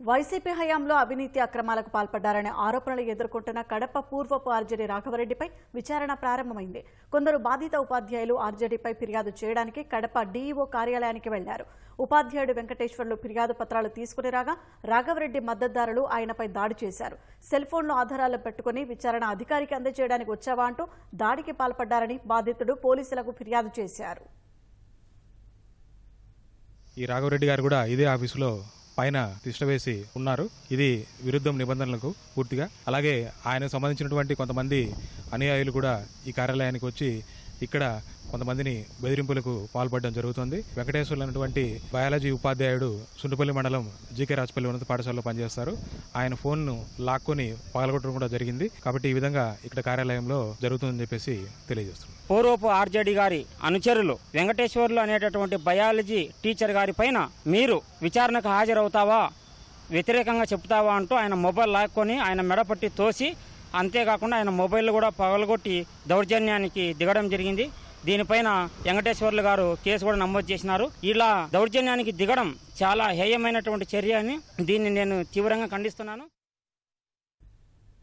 YCP హయాంలో అవినీతి అక్రమాలకు పాల్పడ్డారనే ఆరోపణలు ఎదుర్కొంటున్న కడప పూర్వపు ఆర్జేడీ రాఘవరెడ్డిపై విచారణ ప్రారంభమైంది. కొందరు బాధిత ఉపాధ్యాయులు ఆర్జేడీపై ఫిర్యాదు చేయడానికి కడప డీఈఓ కార్యాలయానికి వెళ్ళారు. ఉపాధ్యాయుడు వెంకటేశ్వర్లు ఫిర్యాదు పత్రాలు తీసుకుని రాగా రాఘవరెడ్డి మద్దతుదారులు ఆయనపై దాడి చేశారు. సెల్ ఫోన్లో ఆధారాలు పెట్టుకుని విచారణ అధికారికి అందజేయడానికి వచ్చావా అంటూ దాడికి పాల్పడ్డారని బాధితుడు పోలీసులకు ఫిర్యాదు చేశారు. ఈ రాఘవరెడ్డి గారు కూడా ఇదే ఆఫీసులో పైన తిష్టవేసి ఉన్నారు. ఇది విరుద్ధం నిబంధనలకు పూర్తిగా. అలాగే ఆయనకు సంబంధించినటువంటి కొంతమంది అనుయాయులు కూడా ఈ కార్యాలయానికి వచ్చి ఇక్కడ కొంతమందిని బెదిరింపులకు పాల్పడడం జరుగుతుంది. వెంకటేశ్వర్లు అనేటువంటి బయాలజీ ఉపాధ్యాయుడు సుండుపల్లి మండలం జీకే రాజపల్లి ఉన్నత పాఠశాలలో పనిచేస్తారు. ఆయన ఫోన్ను లాక్కొని పగలగొట్టడం కూడా జరిగింది. కాబట్టి ఈ విధంగా ఇక్కడ కార్యాలయంలో జరుగుతుందని చెప్పేసి తెలియజేస్తున్నారు పూర్వపు ఆర్జేడి గారి అనుచరులు వెంకటేశ్వర్లు అనేటటువంటి బయాలజీ టీచర్ గారి పైన మీరు విచారణకు హాజరవుతావా? వ్యతిరేకంగా చెప్తావా అంటూ ఆయన మొబైల్ లాక్కొని ఆయన మెడపట్టి తోసి అంతేకాకుండా ఆయన మొబైల్ కూడా పగలగొట్టి దౌర్జన్యానికి దిగడం జరిగింది. దీనిపైన వెంకటేశ్వర్లు గారు కేసు కూడా నమోదు చేసినారు. ఇలా దౌర్జన్యానికి దిగడం చాలా హేయమైనటువంటి చర్య అని దీన్ని నేను తీవ్రంగా ఖండిస్తున్నాను.